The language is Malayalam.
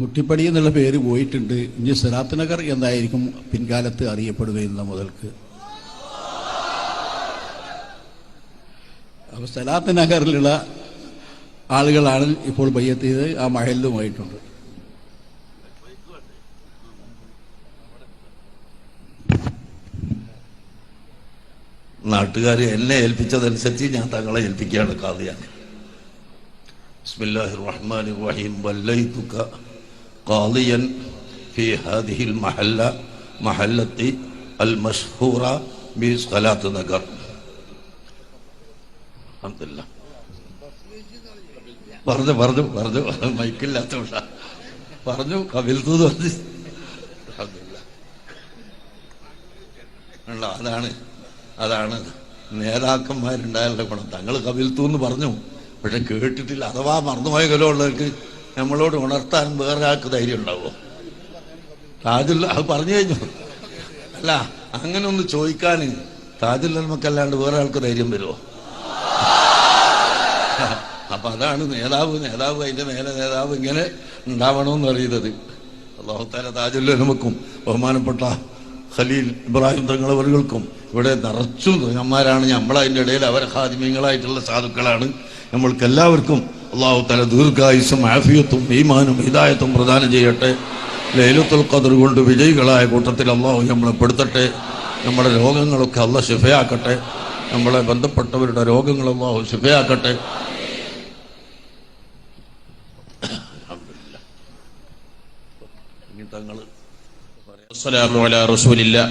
മുട്ടിപ്പടി എന്നുള്ള പേര് പോയിട്ടുണ്ട്. ഇനി സിറാത്ത് നഗർ എന്നായിരിക്കും പിൻകാലത്ത് അറിയപ്പെടുകയെന്ന മുതൽക്ക്? അപ്പോൾ സലാത്ത് നഗറിലുള്ള ആളുകളാണ് ഇപ്പോൾ ബയ്യത്ത് ചെയ്ത് ആ മഹലിലുമായിട്ടുണ്ട്. നാട്ടുകാർ എന്നെ ഏൽപ്പിച്ചതനുസരിച്ച് ഞാൻ തങ്ങളെ ഏൽപ്പിക്കുകയാണ് കാതിയാണ് ബിസ്മില്ലാഹിർ റഹ്മാനിർ റഹീം വല്ലൈതുക ഖാദിയൻ ഫി ഹാദിഹിൽ മഹല്ല മഹല്ലത്തി അൽ മഷ്ഹൂറ ബി സലാത്ത് നഗർ. അൽഹംദുലില്ലാ. പറഞ്ഞു പറഞ്ഞു പറഞ്ഞു മൈക്കില്ലാത്തോണ്ട പറഞ്ഞു കവിൽത്തൂത് പറഞ്ഞു. അതാണ് അതാണ് നേതാക്കന്മാരുണ്ടായാലുള്ള ഗുണം. തങ്ങൾ കവിൽത്തു എന്ന് പറഞ്ഞു. പക്ഷെ കേട്ടിട്ടില്ല. അഥവാ മറന്നുപോയ കലമുള്ളവർക്ക് നമ്മളോട് ഉണർത്താൻ വേറെ ആൾക്ക് ധൈര്യം ഉണ്ടാവോ? താജുൽ അത് പറഞ്ഞു കഴിഞ്ഞു. അല്ല അങ്ങനെ ഒന്ന് ചോദിക്കാൻ താജുൽ നമുക്കല്ലാണ്ട് വേറെ ആൾക്ക് ധൈര്യം വരുമോ അപ്പൊ അതാണ് നേതാവ് നേതാവ് അതിന്റെ മേലെ നേതാവ് ഇങ്ങനെ ഉണ്ടാവണമെന്ന് അറിയുന്നത്. അള്ളാഹുത്താല താജുല്ല നമുക്കും ബഹുമാനപ്പെട്ട ഖലീൽ ഇബ്രാഹിം തങ്ങളവർകൾക്കും ഇവിടെ നിറച്ചും തങ്ങന്മാരാണ് നമ്മളതിന്റെ ഇടയിൽ അവർ ഹാദിമ്യങ്ങളായിട്ടുള്ള സാധുക്കളാണ്. നമ്മൾക്ക് എല്ലാവർക്കും അള്ളാഹു തല ദീർഘായുസും ആഫിയത്തും ഈമാനും ഹിദായത്തും പ്രദാനം ചെയ്യട്ടെ. ലൈലത്തുൽ ഖദർ കൊണ്ട് വിജയികളായ കൂട്ടത്തിൽ അള്ളാഹു നമ്മളെ പെടുത്തട്ടെ. നമ്മുടെ രോഗങ്ങളൊക്കെ അല്ല ശിഫയാക്കട്ടെ. നമ്മളെ ബന്ധപ്പെട്ടവരുടെ രോഗങ്ങൾ അള്ളാഹു ശിഫയാക്കട്ടെ. തങ്ങൾ അസ്സലാമു അലാ റസൂലില്ലാ